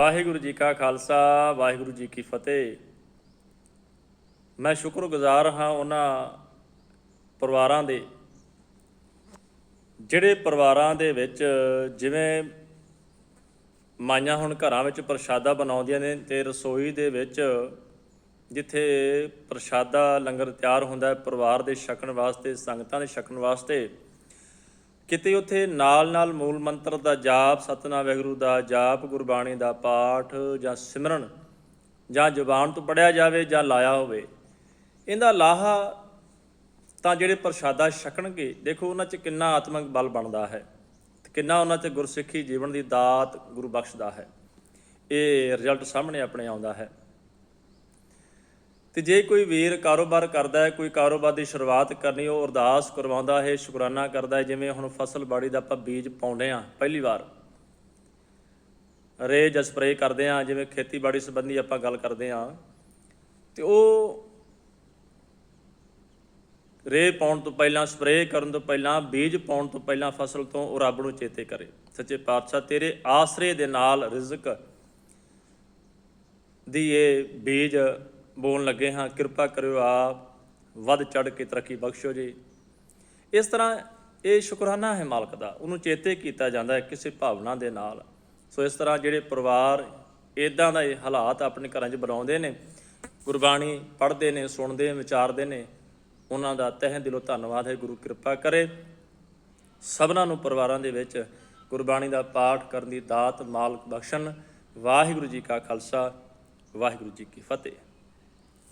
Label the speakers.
Speaker 1: ਵਾਹਿਗੁਰੂ ਜੀ ਕਾ ਖਾਲਸਾ, ਵਾਹਿਗੁਰੂ ਜੀ ਕੀ ਫਤਿਹ। ਮੈਂ ਸ਼ੁਕਰਗੁਜ਼ਾਰ ਹਾਂ ਉਹਨਾਂ ਪਰਿਵਾਰਾਂ ਦੇ, ਜਿਹੜੇ ਪਰਿਵਾਰਾਂ ਦੇ ਵਿੱਚ ਜਿਵੇਂ ਮਾਈਆਂ ਹੁਣ ਘਰਾਂ ਵਿੱਚ ਪ੍ਰਸ਼ਾਦਾ ਬਣਾਉਂਦੀਆਂ ਨੇ ਤੇ ਰਸੋਈ ਦੇ ਵਿੱਚ ਜਿੱਥੇ ਪ੍ਰਸ਼ਾਦਾ ਲੰਗਰ ਤਿਆਰ ਹੁੰਦਾ ਹੈ, ਪਰਿਵਾਰ ਦੇ ਛਕਣ ਵਾਸਤੇ, ਸੰਗਤਾਂ ਦੇ ਛਕਣ ਵਾਸਤੇ ਕਿਤੇ ਉੱਥੇ ਨਾਲ-ਨਾਲ ਮੂਲ ਮੰਤਰ ਦਾ ਜਾਪ, ਸਤਨਾਮ ਵਾਹਿਗੁਰੂ ਦਾ ਜਾਪ, ਗੁਰਬਾਣੀ ਦਾ ਪਾਠ ਜਾਂ ਸਿਮਰਨ ਜਾਂ ਜ਼ੁਬਾਨ ਤੋਂ ਪੜਿਆ ਜਾਵੇ ਜਾਂ ਲਾਇਆ ਹੋਵੇ, ਇਹਦਾ ਲਾਹਾ ਤਾਂ ਜਿਹੜੇ ਪ੍ਰਸ਼ਾਦਾ ਛਕਣਗੇ, ਦੇਖੋ ਉਹਨਾਂ 'ਚ ਕਿੰਨਾ ਆਤਮਿਕ ਬਲ ਬਣਦਾ ਹੈ ਕਿੰਨਾ ਉਹਨਾਂ 'ਚ ਗੁਰਸਿੱਖੀ ਜੀਵਨ ਦੀ ਦਾਤ ਗੁਰੂ ਬਖਸ਼ਦਾ ਹੈ। ਇਹ ਰਿਜ਼ਲਟ ਸਾਹਮਣੇ ਆਪਣੇ ਆਉਂਦਾ ਹੈ। ਤੇ ਜੇ ਕੋਈ ਵੀਰ ਕਾਰੋਬਾਰ ਕਰਦਾ ਹੈ, ਕੋਈ ਕਾਰੋਬਾਰ ਦੀ ਸ਼ੁਰੂਆਤ ਕਰਨੀ, ਉਹ ਅਰਦਾਸ ਕਰਵਾਉਂਦਾ ਹੈ, ਸ਼ੁਕਰਾਨਾ ਕਰਦਾ ਹੈ, ਜਿਵੇਂ ਹੁਣ ਫਸਲ ਬਾੜੀ ਦਾ ਆਪਾਂ ਬੀਜ ਪਾਉਂਦੇ ਆ ਪਹਿਲੀ ਵਾਰ। ਰੇ ਜਾਂ ਸਪਰੇਅ ਕਰਦੇ ਆ ਜਿਵੇਂ ਖੇਤੀਬਾੜੀ ਸੰਬੰਧੀ ਆਪਾਂ ਗੱਲ ਕਰਦੇ ਆ ਤੇ ਉਹ ਰੇ ਪਾਉਣ ਤੋਂ ਪਹਿਲਾਂ, ਸਪਰੇਅ ਕਰਨ ਤੋਂ ਪਹਿਲਾਂ, ਬੀਜ ਪਾਉਣ ਤੋਂ ਪਹਿਲਾਂ ਫਸਲ ਤੋਂ ਉਹ ਰੱਬ ਨੂੰ ਚੇਤੇ ਕਰੇ। ਸੱਚੇ ਪਾਤਸ਼ਾਹ, ਤੇਰੇ ਆਸਰੇ ਦੇ ਨਾਲ ਰਿਜ਼ਕ ਦੀ ਇਹ ਬੀਜ ਬੋਲਣ ਲੱਗੇ ਹਾਂ, ਕਿਰਪਾ ਕਰਿਓ ਆਪ, ਵੱਧ ਚੜ ਕੇ ਤਰੱਕੀ ਬਖਸ਼ੋ ਜੀ। ਇਸ ਤਰ੍ਹਾਂ ਇਹ ਸ਼ੁਕਰਾਨਾ ਹੈ ਮਾਲਕ ਦਾ, ਉਹਨੂੰ ਚੇਤੇ ਕੀਤਾ ਜਾਂਦਾ ਹੈ ਕਿਸੇ ਭਾਵਨਾ ਦੇ ਨਾਲ। ਸੋ ਇਸ ਤਰ੍ਹਾਂ ਜਿਹੜੇ ਪਰਿਵਾਰ ਇਦਾਂ ਦਾ ਇਹ ਹਾਲਾਤ ਆਪਣੇ ਘਰਾਂ 'ਚ ਬਣਾਉਂਦੇ ਨੇ, ਗੁਰਬਾਣੀ ਪੜ੍ਹਦੇ ਨੇ, ਸੁਣਦੇ, ਵਿਚਾਰਦੇ ਨੇ, ਉਹਨਾਂ ਦਾ ਤਹਿ ਦਿਲੋਂ ਧੰਨਵਾਦ ਹੈ, ਗੁਰੂ ਕਿਰਪਾ ਕਰੇ। ਸਭਨਾਂ ਨੂੰ ਪਰਿਵਾਰਾਂ ਦੇ ਵਿੱਚ ਗੁਰਬਾਣੀ ਦਾ ਪਾਠ ਕਰਨ ਦੀ ਦਾਤ ਮਾਲਕ ਬਖਸ਼ਣ। ਵਾਹਿਗੁਰੂ ਜੀ ਕਾ ਖਾਲਸਾ, ਵਾਹਿਗੁਰੂ ਜੀ ਕੀ ਫਤਿਹ।